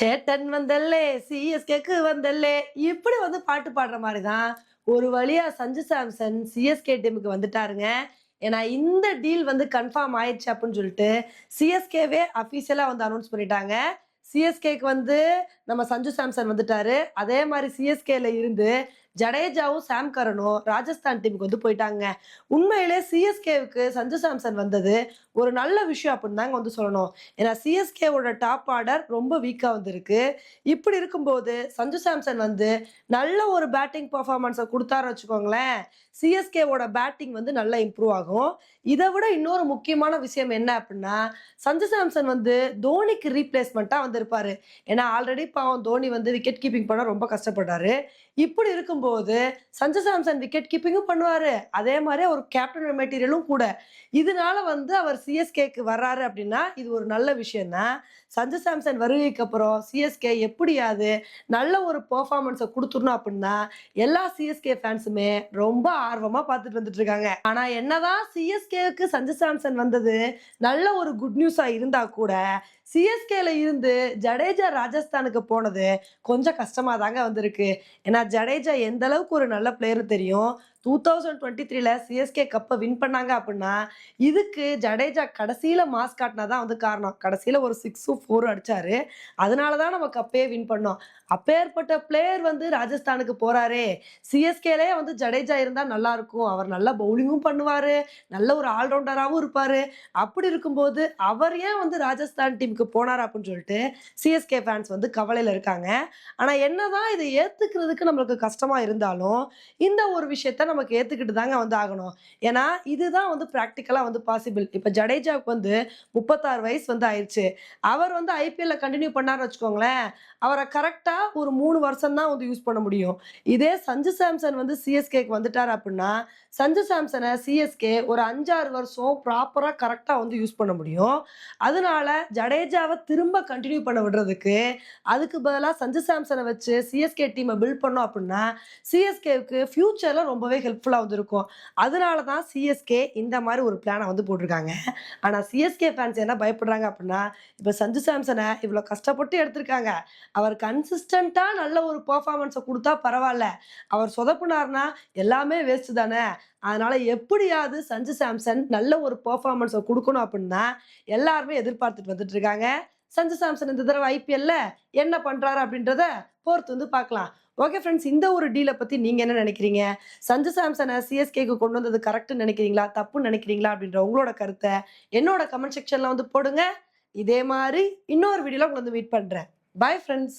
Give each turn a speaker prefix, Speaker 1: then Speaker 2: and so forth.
Speaker 1: Satan வந்தல்லே சிஎஸ்கேக்கு வந்தல்லே. இப்படி வந்து பாட்டு பாடுற மாதிரி தான் ஒரு வழியா சஞ்சு சாம்சன் சிஎஸ்கே டீமுக்கு வந்துட்டாருங்க. ஏன்னா இந்த டீல் வந்து கன்ஃபார்ம் ஆயிடுச்சு அப்படின்னு சொல்லிட்டு சிஎஸ்கேவே அஃபீஷியலா வந்து அனௌன்ஸ் பண்ணிட்டாங்க. சிஎஸ்கேக்கு வந்து நம்ம சஞ்சு சாம்சன் வந்துட்டாரு. அதே மாதிரி சிஎஸ்கேல இருந்து ஜடேஜாவும் சாம் கரனும் ராஜஸ்தான் டீமுக்கு வந்து போயிட்டாங்க. உண்மையிலே சிஎஸ்கேவுக்கு சஞ்சு சாம்சன் வந்தது ஒரு நல்ல விஷயம் அப்படின்னு தாங்க வந்து சொல்லணும். ஏன்னா சிஎஸ்கேவோட டாப் ஆர்டர் ரொம்ப வீக்காக வந்திருக்கு. இப்படி இருக்கும்போது சஞ்சு சாம்சன் வந்து நல்ல ஒரு பேட்டிங் பர்ஃபார்மன்ஸை கொடுத்தாரு வச்சுக்கோங்களேன். சிஎஸ்கேவோட பேட்டிங் வந்து நல்லா இம்ப்ரூவ் ஆகும். இதை விட இன்னொரு முக்கியமான விஷயம் என்ன அப்படின்னா சஞ்சு சாம்சன் வந்து தோனிக்கு ரீப்ளேஸ்மெண்ட்டாக வந்திருப்பாரு. ஏன்னா ஆல்ரெடி பாவம் தோனி வந்து விக்கெட் கீப்பிங் பண்ண ரொம்ப கஷ்டப்படுறாரு. இப்படி இருக்கும் போது சஞ்சு சாம்சன் விக்கெட் கீப்பிங்கும் பண்ணுவார். அதே மாதிரி ஒரு கேப்டன் மெட்டீரியலும் கூட. இதனால வந்து அவர் சிஎஸ்கேக்கு வர்றாரு அப்படின்னா இது ஒரு நல்ல விஷயம் தான் சஞ்சு சாம்சன் வருகைக்கு அப்புறம் சிஎஸ்கே எப்படியாவது நல்ல ஒரு பெர்ஃபார்மன்ஸை கொடுத்துடணும் அப்படின்னா எல்லா சிஎஸ்கே ஃபேன்ஸுமே ரொம்ப ஆர்வமாக பார்த்துட்டு வந்துட்டு இருக்காங்க. ஆனால் என்னதான் சிஎஸ்கேவுக்கு சஞ்சு சாம்சன் வந்தது நல்ல ஒரு குட் நியூஸாக இருந்தால் கூட சிஎஸ்கேல இருந்து ஜடேஜா ராஜஸ்தானுக்கு போனது கொஞ்சம் கஷ்டமா தாங்க வந்திருக்கு. ஏன்னா ஜடேஜா எந்த அளவுக்கு ஒரு நல்ல பிளேயர் தெரியும். டூ தௌசண்ட் டுவெண்ட்டி த்ரீல சிஎஸ்கே கப்பை வின் பண்ணாங்க அப்படின்னா இதுக்கு ஜடேஜா கடைசியில மாஸ் காட்டினா தான் வந்து காரணம். கடைசியில ஒரு சிக்ஸும் ஃபோரும் அடிச்சாரு. அதனால தான் நம்ம கப்பையே வின் பண்ணோம். அப்பேற்பட்ட பிளேயர் வந்து ராஜஸ்தானுக்கு போறாரே. சிஎஸ்கேலே வந்து ஜடேஜா இருந்தா நல்லா இருக்கும். அவர் நல்ல பவுலிங்கும் பண்ணுவாரு. நல்ல ஒரு ஆல்ரவுண்டராகவும் இருப்பாரு. அப்படி இருக்கும்போது அவர் ஏன் வந்து ராஜஸ்தான் டீமுக்கு போனார் அப்படின்னு சொல்லிட்டு சிஎஸ்கே ஃபேன்ஸ் வந்து கவலையில் இருக்காங்க. ஆனா என்னதான் இதை ஏத்துக்கிறதுக்கு நம்மளுக்கு கஷ்டமா இருந்தாலும் இந்த ஒரு விஷயத்த நமக்கு ஏத்துக்கிட்டு தாங்க வந்து ஆகணும். ஏன்னா இதுதான் வந்து ப்ராக்டிக்கலா வந்து பாசிபிள் இப்ப ஜடேஜாவுக்கு வந்து முப்பத்தாறு வயசு வந்து ஆயிடுச்சு அவர் வந்து ஐபிஎல்ல கண்டினியூ பண்ணாரு வச்சுக்கோங்களேன். அவரை கரெக்டா ஒரு மூணு வருஷம் தான் வந்து யூஸ் பண்ண முடியும். இதே சஞ்சு சாம்சன் வந்து சிஎஸ்கேக்கு வந்துட்டார் அப்படின்னா சஞ்சு சாம்சனை சிஎஸ்கே ஒரு அஞ்சாறு வருஷம் ப்ராப்பராக கரெக்டாக வந்து யூஸ் பண்ண முடியும். அதனால ஜடேஜாவை திரும்ப கண்டினியூ பண்ண விடுறதுக்கு அதுக்கு பதிலாக சஞ்சு சாம்சனை வச்சு சிஎஸ்கே டீமை பில்ட் பண்ணோம் அப்படின்னா சிஎஸ்கேவுக்கு ஃப்யூச்சரில் ரொம்பவே ஹெல்ப்ஃபுல்லாக வந்திருக்கும். அதனால தான் சிஎஸ்கே இந்த மாதிரி ஒரு பிளானை வந்து போட்டிருக்காங்க. ஆனால் சிஎஸ்கே ஃபேன்ஸ் என்ன பயப்படுறாங்க அப்படின்னா இப்போ சஞ்சு சாம்சனை இவ்வளோ கஷ்டப்பட்டு எடுத்திருக்காங்க. அவர் கன்சிஸ்டண்ட்டாக நல்ல ஒரு பர்ஃபார்மன்ஸை கொடுத்தா பரவாயில்ல. அவர் சொதப்புனார்னா எல்லாமே வேஸ்ட் தானே. அதனால எப்படியாவது சஞ்சு சாம்சன் நல்ல ஒரு பர்ஃபார்மன்ஸை கொடுக்கணும் அப்படின்னா எல்லாருமே எதிர்பார்த்துட்டு வந்துட்டு இருக்காங்க. சஞ்சு சாம்சன் இந்த தடவை ஐபிஎல்ல என்ன பண்றாரு அப்படின்றத பொறுத்து வந்து பார்க்கலாம். ஓகே ஃப்ரெண்ட்ஸ் இந்த ஒரு டீலை பற்றி நீங்கள் என்ன நினைக்கிறீங்க? சஞ்சு சாம்சனை சிஎஸ்கேக்கு கொண்டு வந்தது கரெக்டுன்னு நினைக்கிறீங்களா? தப்புன்னு நினைக்கிறீங்களா? அப்படின்ற உங்களோட கருத்தை என்னோட கமெண்ட் செக்ஷனில் வந்து போடுங்க. இதே மாதிரி இன்னொரு வீடியோவில் உங்களை வந்து மீட் பண்ணுறேன் பாய் ஃப்ரெண்ட்ஸ்